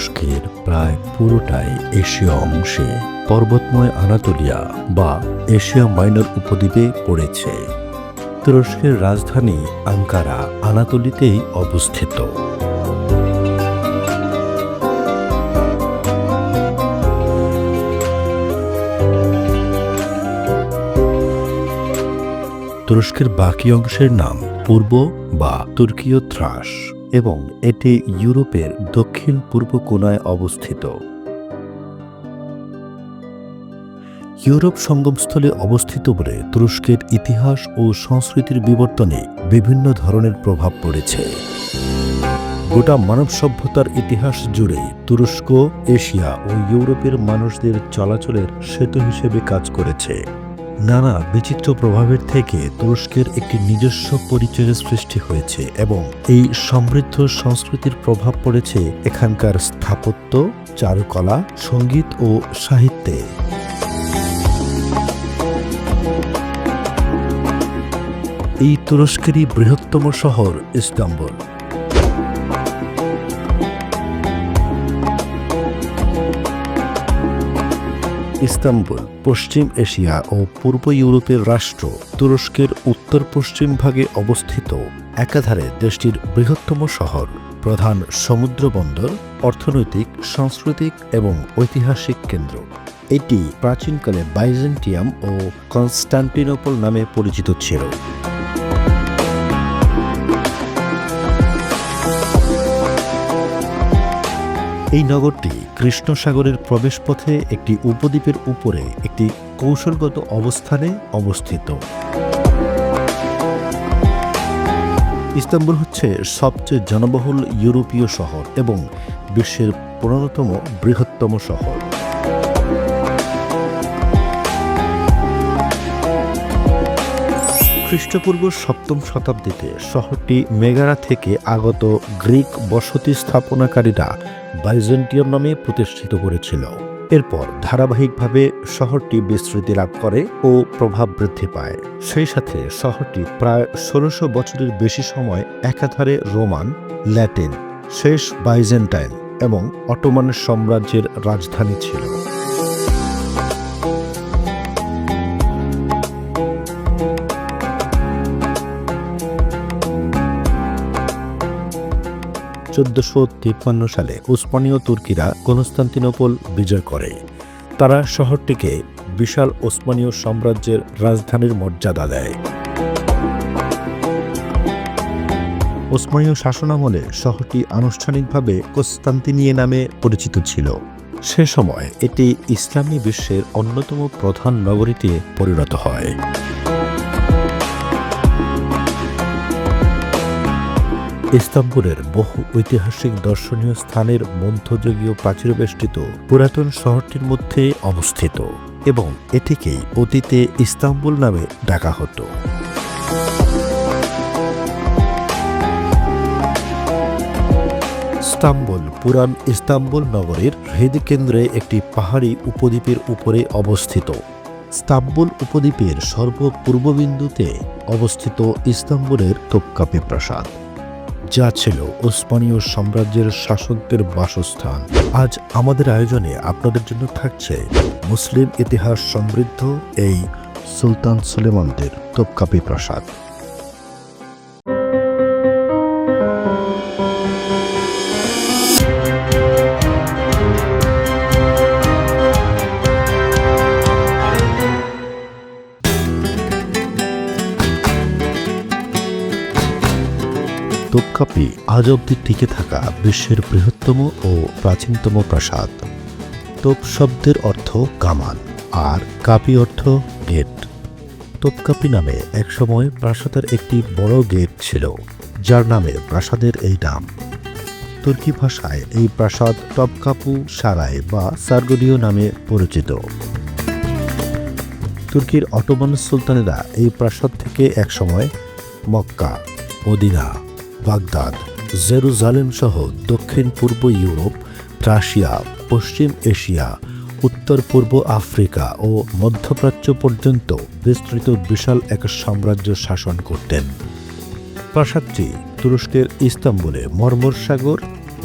তুরস্কের প্রায় পুরোটাই এশীয় অংশে পর্বতময় আনাতোলিয়া বা এশিয়া মাইনর উপদ্বীপে পড়েছে। তুরস্কের রাজধানী আঙ্কারা আনাতোলিতেই অবস্থিত। তুরস্কের বাকি অংশের নাম পূর্ব বা তুর্কীয় থ্রাস এবং এটি ইউরোপের দক্ষিণ পূর্ব কোনায় অবস্থিত। ইউরোপ সঙ্গমস্থলে অবস্থিত বলে তুরস্কের ইতিহাস ও সংস্কৃতির বিবর্তনে বিভিন্ন ধরনের প্রভাব পড়েছে। গোটা মানব সভ্যতার ইতিহাস জুড়ে তুরস্ক, এশিয়া ও ইউরোপের মানুষদের চলাচলের সেতু হিসেবে কাজ করেছে। নানা বিচিত্র প্রভাবের থেকে তুরস্কের একটি নিজস্ব পরিচয়ের সৃষ্টি হয়েছে এবং এই সমৃদ্ধ সংস্কৃতির প্রভাব পড়েছে এখানকার স্থাপত্য, চারুকলা, সংগীত ও সাহিত্যে। এই তুরস্কেরই বৃহত্তম শহর ইস্তাম্বুল। ইস্তাম্বুল, পশ্চিম এশিয়া ও পূর্ব ইউরোপের রাষ্ট্র তুরস্কের উত্তর পশ্চিম ভাগে অবস্থিত। একাধারে দেশটির বৃহত্তম শহর, প্রধান সমুদ্র বন্দর, অর্থনৈতিক, সাংস্কৃতিক এবং ঐতিহাসিক কেন্দ্র। এটি প্রাচীনকালে বাইজেন্টিয়াম ও কনস্টান্টিনোপল নামে পরিচিত ছিল। এই নগরটি কৃষ্ণসাগরের প্রবেশপথে একটি উপদ্বীপের উপরে একটি কৌশলগত অবস্থানে অবস্থিত। ইস্তাম্বুল হচ্ছে সবচেয়ে জনবহুল ইউরোপীয় শহর এবং বিশ্বের পনেরোতম বৃহত্তম শহর। খ্রিস্টপূর্ব সপ্তম শতাব্দীতে শহরটি মেগারা থেকে আগত গ্রিক বসতি স্থাপনাকারীরা বাইজেন্টিয়াম নামে প্রতিষ্ঠিত করেছিল। এরপর ধারাবাহিকভাবে শহরটি বিস্তৃতি লাভ করে ও প্রভাব বৃদ্ধি পায়। সেই সাথে শহরটি প্রায় ষোলোশো বছরের বেশি সময় একাধারে রোমান, ল্যাটিন, শেষ বাইজেন্টাইন এবং অটোমান সাম্রাজ্যের রাজধানী ছিল। চোদ্দশো তিপ্পান্ন সালে উসমানীয় তুর্কিরা কনস্তান্তিনোপল বিজয় করে। তারা শহরটিকে বিশাল ওসমানীয় সাম্রাজ্যের রাজধানীর মর্যাদা দেয়। ওসমানীয় শাসনামলে শহরটি আনুষ্ঠানিকভাবে কোস্তান্তিনিয়ে নামে পরিচিত ছিল। সে সময় এটি ইসলামী বিশ্বের অন্যতম প্রধান নগরীতে পরিণত হয়। ইস্তাম্বুলের বহু ঐতিহাসিক দর্শনীয় স্থানের মধ্যযুগীয় প্রাচীরবেষ্টিত পুরাতন শহরটির মধ্যে অবস্থিত এবং এটিকেই অতীতে ইস্তাম্বুল নামে ডাকা হতো। ইস্তাম্বুল পুরান ইস্তাম্বুল নগরীর হৃদকেন্দ্রে একটি পাহাড়ি উপদ্বীপের উপরে অবস্থিত। ইস্তাম্বুল উপদ্বীপের সর্বপূর্ববিন্দুতে অবস্থিত ইস্তাম্বুলের তোপকাপি প্রাসাদ। যা ছিল ওসমানীয় সাম্রাজ্যের শাসকদের বাসস্থান। আজ আমাদের আয়োজনে আপনাদের জন্য থাকছে মুসলিম ইতিহাস সমৃদ্ধ এই সুলতান সুলেমানদের তোপকাপি প্রাসাদ। তোপকাপি আজ অব্দি টিকে থাকা বিশ্বের বৃহত্তম ও প্রাচীনতম প্রাসাদ। তোপ শব্দের অর্থ কামান, আর কাপি অর্থ গেট। তোপকাপি নামে একসময় প্রাসাদের একটি বড় গেট ছিল, যার নামে প্রাসাদের এই নাম। তুর্কি ভাষায় এই প্রাসাদ টপকাপু সারাই বা সার্গোডিও নামে পরিচিত। তুর্কির অটোমান সুলতানেরা এই প্রাসাদ থেকে একসময় মক্কা, মদিনা বাগদাদ, জেরুজালেম সহ দক্ষিণ পূর্ব ইউরোপ, রাশিয়া, পশ্চিম এশিয়া, উত্তর পূর্ব আফ্রিকা ও মধ্যপ্রাচ্য পর্যন্ত বিস্তৃত বিশাল এক সাম্রাজ্য শাসন করতেন। প্রাসাদটি তুরস্কের ইস্তাম্বুলে মর্মর সাগর,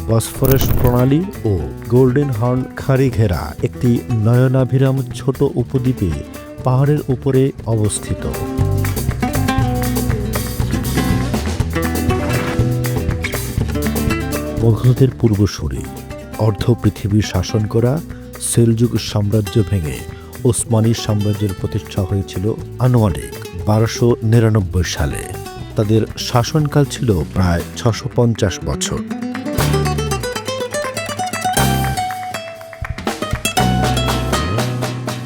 বসফরাস প্রণালী ও গোল্ডেন হর্ন খাড়ি ঘেরা একটি নয়নাভিরাম ছোট উপদ্বীপে পাহাড়ের উপরে অবস্থিত। মোঘলদের পূর্বসূরি, অর্ধ পৃথিবী শাসন করা, সেলযুগ সাম্রাজ্য ভেঙে ওসমানী সাম্রাজ্যের প্রতিষ্ঠা হয়েছিল আনুমানিক বারোশো নিরানব্বই সালে। তাদের শাসনকাল ছিল প্রায় ছশো পঞ্চাশ বছর।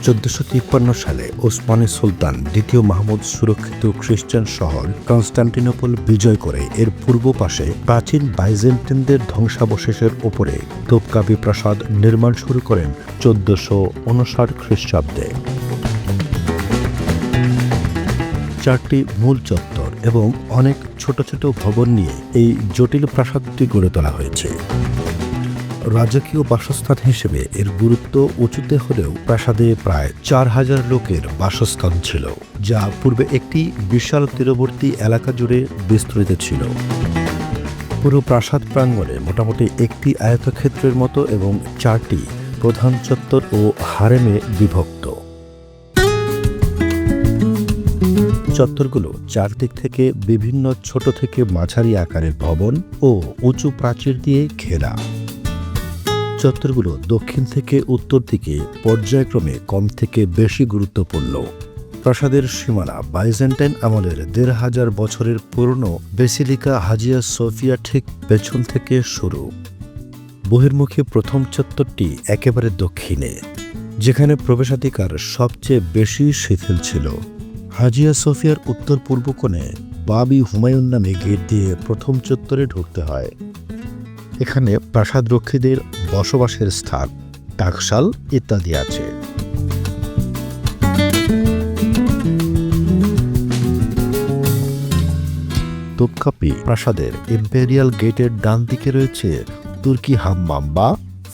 চোদ্দশো তিপ্পান্ন সালে ওসমানী সুলতান দ্বিতীয় মাহমুদ সুরক্ষিত খ্রিস্টান শহর কনস্টান্টিনোপল বিজয় করে এর পূর্ব পাশে প্রাচীন বাইজেন্টিনদের ধ্বংসাবশেষের ওপরে তোপকাবি প্রাসাদ নির্মাণ শুরু করেন চোদ্দশো উনষাট খ্রিস্টাব্দে। চারটি মূল চত্বর এবং অনেক ছোট ছোট ভবন নিয়ে এই জটিল প্রাসাদটি গড়ে তোলা হয়েছে। রাজকীয় বাসস্থান হিসেবে এর গুরুত্ব উঁচুতে হলেও প্রাসাদে প্রায় চার হাজার লোকের বাসস্থান ছিল, যা পূর্বে একটি বিশাল তীরবর্তী এলাকা জুড়ে বিস্তৃত ছিল। পুরো প্রাসাদ প্রাঙ্গণে মোটামুটি একটি আয়তক্ষেত্রের মতো এবং চারটি প্রধান চত্বর ও হারেমে বিভক্ত। চত্বরগুলো চারদিক থেকে বিভিন্ন ছোট থেকে মাঝারি আকারের ভবন ও উঁচু প্রাচীর দিয়ে ঘেরা। চত্বরগুলো দক্ষিণ থেকে উত্তর দিকে পর্যায়ক্রমে কম থেকে বেশি গুরুত্বপূর্ণ। প্রাসাদের সীমানা বাইজেন্টাইন আমলের দেড় হাজার বছরের পুরনো বেসিলিকা হাজিয়া সোফিয়া ঠিক পেছন থেকে শুরু। বহির্মুখী প্রথম চত্বরটি একেবারে দক্ষিণে, যেখানে প্রবেশাধিকার সবচেয়ে বেশি শিথিল ছিল। হাজিয়া সোফিয়ার উত্তর পূর্ব কোণে বাবি হুমায়ুন নামে গেট দিয়ে প্রথম চত্বরে ঢুকতে হয়। এখানে প্রাসাদরক্ষীদের বসবাসের স্থান টাকশাল ইত্যাদি আছে। তোপকাপি প্রাসাদের ইম্পেরিয়াল গেটের ডান দিকে রয়েছে তুর্কি হাম্মাম বা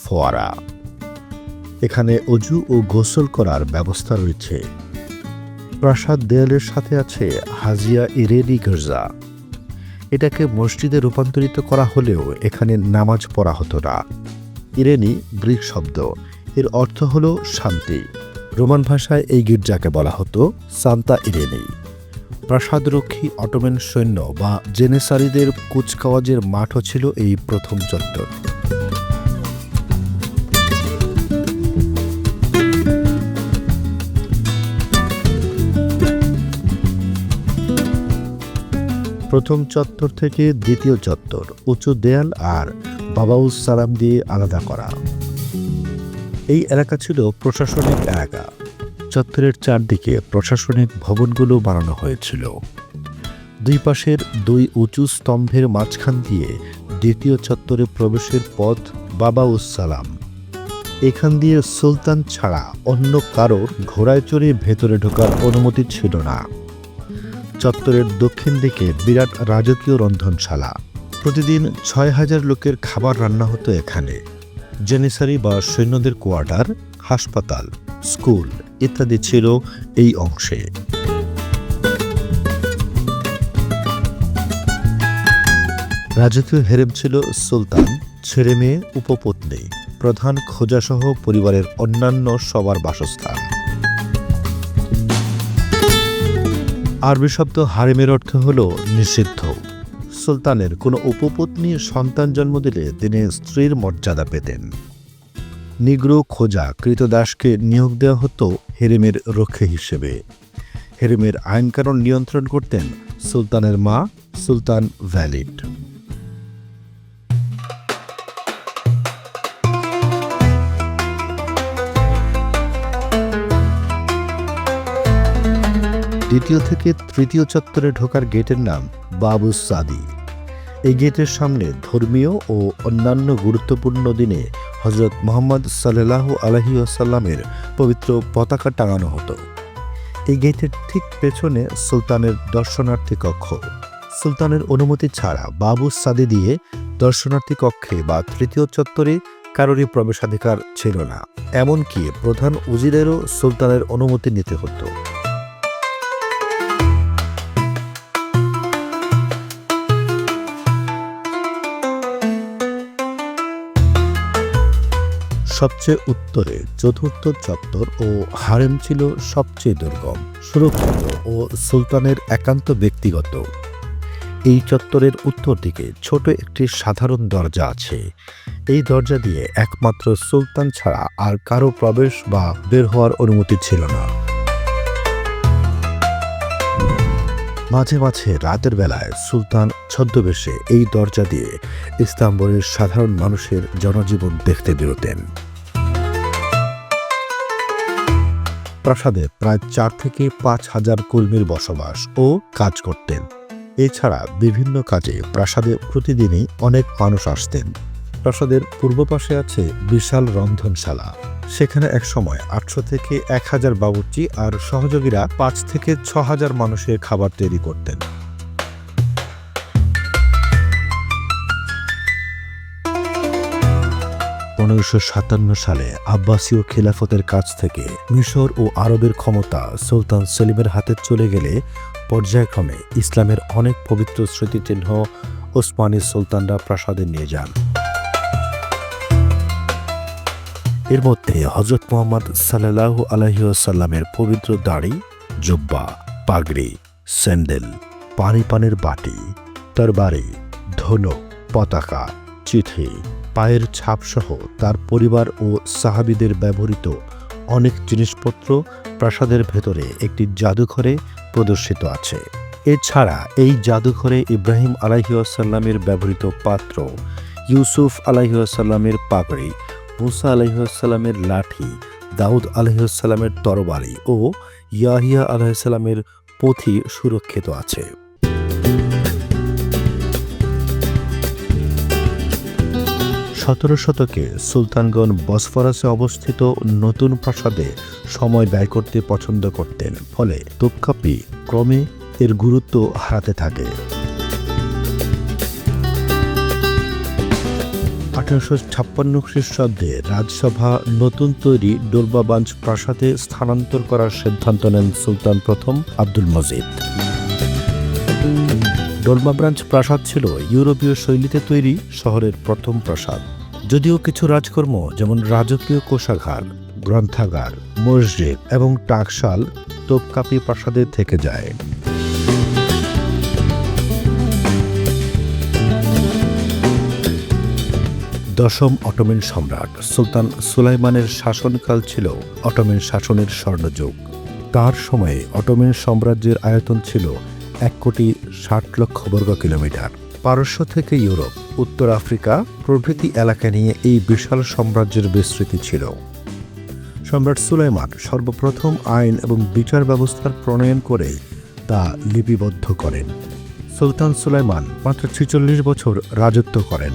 ফোয়ারা। এখানে অজু ও গোসল করার ব্যবস্থা রয়েছে। প্রাসাদ দেয়ালের সাথে আছে হাজিয়া ইরেনি গির্জা। এটাকে মসজিদে রূপান্তরিত করা হলেও এখানে নামাজ পড়া হতো না। ইরেনি গ্রিক শব্দ। এর অর্থ হল শান্তি। রোমান ভাষায় এই গির্জাকে বলা হতো সান্তা ইরেনি। প্রাসাদরক্ষী অটোমেন সৈন্য বা জেনেসারিদের কুচকাওয়াজের মাঠও ছিল এই প্রথম চত্বর। প্রথম চত্বর থেকে দ্বিতীয় চত্বর, উঁচু দেয়াল আর বাবাউস সালাম দিয়ে আলাদা করা। এই এলাকা ছিল প্রশাসনিক এলাকা। চত্বরের চারদিকে প্রশাসনিক ভবনগুলো বানানো হয়েছিল। দুই পাশের দুই উঁচু স্তম্ভের মাঝখান দিয়ে দ্বিতীয় চত্বরে প্রবেশের পথ বাবাউস সালাম। এখান দিয়ে সুলতান ছাড়া অন্য কারোর ঘোড়ায় চড়ে ভেতরে ঢোকার অনুমতি ছিল না। চত্বরের দক্ষিণ দিকে বিরাট রাজকীয় রন্ধনশালা। প্রতিদিন ছয় হাজার লোকের খাবার রান্না হতো এখানে। জেনিসারি বা সৈন্যদের কোয়ার্টার, হাসপাতাল, স্কুল ইত্যাদি ছিল এই অংশে। রাজকীয় হেরেম ছিল সুলতান, ছেলে মেয়ে, উপপত্নী, প্রধান খোঁজাসহ পরিবারের অন্যান্য সবার বাসস্থান। আরবি শব্দ হারেমের অর্থ হল নিষিদ্ধ। সুলতানের কোনো উপপত্নী সন্তান জন্ম দিলে তিনি স্ত্রীর মর্যাদা পেতেন। নিগ্র খোঁজা কৃতদাসকে নিয়োগ দেওয়া হতো হেরেমের রক্ষে হিসেবে। হেরেমের আইনকানুন নিয়ন্ত্রণ করতেন সুলতানের মা সুলতান ভ্যালিড। দ্বিতীয় থেকে তৃতীয় চত্বরে ঢোকার গেটের নাম বাবু সাদি। এই গেটের সামনে ধর্মীয় ও অন্যান্য গুরুত্বপূর্ণ দিনে হজরত মোহাম্মদ সাল্লাহ আলহি আসাল্লামের পবিত্র পতাকা টাঙানো হতো। এই গেটের ঠিক পেছনে সুলতানের দর্শনার্থী কক্ষ। সুলতানের অনুমতি ছাড়া বাবু সাদি দিয়ে দর্শনার্থী কক্ষে বা তৃতীয় চত্বরে কারোরই প্রবেশাধিকার ছিল না। এমনকি প্রধান উজিরেরও সুলতানের অনুমতি নিতে হতো। সবচেয়ে উত্তরে চতুর্থ চত্বর ও হারেম ছিল সবচেয়ে দুর্গম, সুরক্ষিত ও সুলতানের একান্ত ব্যক্তিগত। এই চত্বরের উত্তর দিকে ছোট একটি সাধারণ দরজা আছে। এই দরজা দিয়ে একমাত্র সুলতান ছাড়া আর কারও প্রবেশ বা বের হওয়ার অনুমতি ছিল না। মাঝে মাঝে রাতের বেলায় সুলতান ছদ্মবেশে এই দরজা দিয়ে ইস্তাম্বুলের সাধারণ মানুষের জনজীবন দেখতে বেরোতেন। প্রাসাদে প্রায় চার থেকে পাঁচ হাজার কর্মীর বসবাস ও কাজ করতেন। এছাড়া বিভিন্ন কাজে প্রাসাদে প্রতিদিনই অনেক মানুষ আসতেন। প্রাসাদের পূর্ব পাশে আছে বিশাল রন্ধনশালা। সেখানে এক সময় আটশো থেকে এক হাজার বাবুর্চি আর সহযোগীরা পাঁচ থেকে ছ হাজার মানুষের খাবার তৈরি করতেন। পনেরোশো সাতান্ন সালে আব্বাসীয় খিলাফতের কাছ থেকে মিশর ও আরবের ক্ষমতা সুলতান সেলিমের হাতে চলে গেলে পর্যায়ক্রমে ইসলামের অনেক পবিত্র স্মৃতিচিহ্ন ওসমানী সুলতানরা প্রাসাদে নিয়ে যান। এর মধ্যে হজরত মোহাম্মদ সাল্লাহ আলহিউসাল্লামের পবিত্র দাড়ি, জুব্বা, পাগড়ি, স্যান্ডেল, পানি পানের বাটি, তরবারি ধনুক পতাকা, চিঠি পায়ের ছাপসহ তার পরিবার ও সাহাবিদের ব্যবহৃত অনেক জিনিসপত্র প্রাসাদের ভেতরে একটি জাদুঘরে প্রদর্শিত আছে। এছাড়া এই জাদুঘরে ইব্রাহিম আলাহিউসাল্লামের ব্যবহৃত পাত্র, ইউসুফ আলাহিউসাল্লামের পাগড়ি, মুসা আলহিহাস্লামের লাঠি, দাউদ আলহিহাস্লামের তরবারি ও ইয়াহিয়া আলাহিসাল্লামের পুঁথি সুরক্ষিত আছে। সতেরো শতকে সুলতানগণ বসফরাসে অবস্থিত নতুন প্রাসাদে সময় ব্যয় করতে পছন্দ করতেন, ফলে তোপকাপি ক্রমে এর গুরুত্ব হারাতে থাকে। আঠারোশো ছাপ্পান্ন খ্রিস্টাব্দে রাজসভা নতুন তৈরি ডোলবাবাঞ্জ প্রাসাদে স্থানান্তর করার সিদ্ধান্ত নেন সুলতান প্রথম আব্দুল মজিদ। ডোলমাব্রাঞ্চ প্রাসাদ ছিল ইউরোপীয় শৈলীতে তৈরি শহরের প্রথম প্রাসাদ। যদিও কিছু রাজকর্ম, যেমন রাজকীয় কোষাগার, গ্রন্থাগার, মসজিদ এবং টাকশাল তোপকাপি প্রাসাদে থেকে যায়। দশম অটোমেন সম্রাট সুলতান সুলাইমানের শাসনকাল ছিল অটোমেন শাসনের স্বর্ণযুগ। তার সময়ে অটোমেন সাম্রাজ্যের আয়তন ছিল এক কোটি ষাট লক্ষ বর্গ কিলোমিটার পারস্য থেকে ইউরোপ, উত্তর আফ্রিকা প্রভৃতি এলাকা নিয়ে এই বিশাল সাম্রাজ্যের বিস্তৃতি ছিল। সম্রাট সুলাইমান সর্বপ্রথম আইন এবং বিচার ব্যবস্থার প্রণয়ন করে তা লিপিবদ্ধ করেন। সুলতান সুলাইমান মাত্র ছেচল্লিশ বছর রাজত্ব করেন।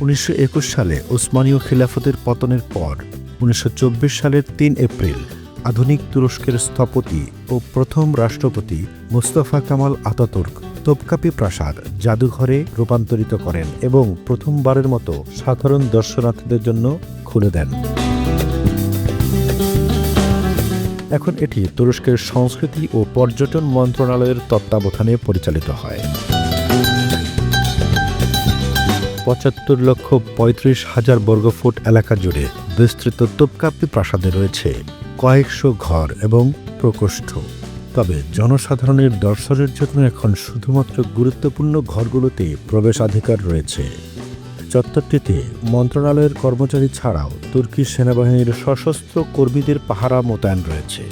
উনিশশো একুশ সালে ওসমানীয় খিলাফতের পতনের পর উনিশশো চব্বিশ সালের তিন এপ্রিল আধুনিক তুরস্কের স্থপতি ও প্রথম রাষ্ট্রপতি মুস্তফা কামাল আতাতুর্ক তোপকাপি প্রাসাদ জাদুঘরে রূপান্তরিত করেন এবং প্রথমবারের মতো সাধারণ দর্শনার্থীদের জন্য খুলে দেন। এখন এটি তুরস্কের সংস্কৃতি ও পর্যটন মন্ত্রণালয়ের তত্ত্বাবধানে পরিচালিত হয়। পঁচাত্তর লক্ষ পঁয়ত্রিশ হাজার বর্গফুট এলাকা জুড়ে বিস্তৃত তোপকাপি প্রাসাদে রয়েছে কয়েকশো ঘর এবং প্রকোষ্ঠ। তবে জনসাধারণের দর্শনের জন্য এখন শুধুমাত্র গুরুত্বপূর্ণ ঘরগুলোতে প্রবেশাধিকার রয়েছে। চত্বরটিতে মন্ত্রণালয়ের কর্মচারী ছাড়াও তুর্কি সেনাবাহিনীর সশস্ত্র কর্মীদের পাহারা মোতায়েন রয়েছে।